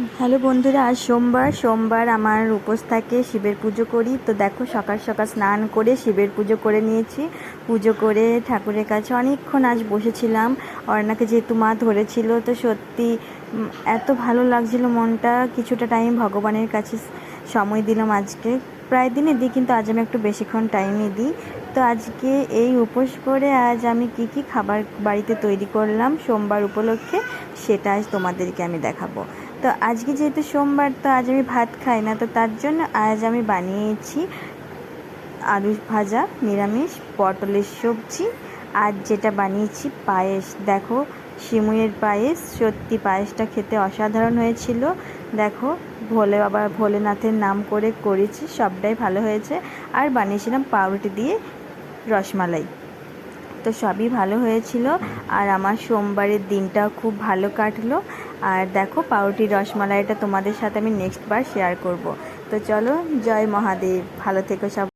Hello বন্ধুরা, আজ সোমবার। সোমবার আমার উপোস থাকে, শিবের পুজো করি। তো দেখো, সকাল সকাল স্নান করে শিবের পুজো করে নিয়েছি। পুজো করে ঠাকুরের কাছে অনেকক্ষণ আজ বসেছিলাম। অর্ণাকে যেহেতু মা ধরেছিল, তো সত্যি এত ভালো লাগছিল মনটা। কিছুটা টাইম ভগবানের কাছে সময় দিলাম আজকে। প্রায় দিনে দিই, কিন্তু আজ আমি একটু বেশিক্ষণ টাইমই দিই। তো আজকে এই উপোস করে আজ আমি কি কি খাবার বাড়িতে তৈরি করলাম সোমবার উপলক্ষে, সেটা আজ তোমাদেরকে আমি দেখাবো। তো আজকে যেহেতু সোমবার, তো আজ আমি ভাত খাই না, তো তার জন্য আজ আমি বানিয়েছি আলু ভাজা, নিরামিষ, পটলের সবজি আর যেটা বানিয়েছি পায়েস। দেখো সিমুইয়ের পায়েস, সত্যি পায়েসটা খেতে অসাধারণ হয়েছিল। দেখো, ভোলে বাবা ভোলেনাথের নাম করে করেছি, সবটাই ভালো হয়েছে। আর বানিয়েছিলাম পাউরুটি দিয়ে রসমালাই। তো সবই ভালো হয়েছিল। আর আমার সোমবারের দিনটাও খুব ভালো কাটলো। আর দেখো, পাউরুটি রসমালাইটা তোমাদের সাথে আমি নেক্সট বার শেয়ার করব। তো চলো, জয় মহাদেব। ভালো থেকো সব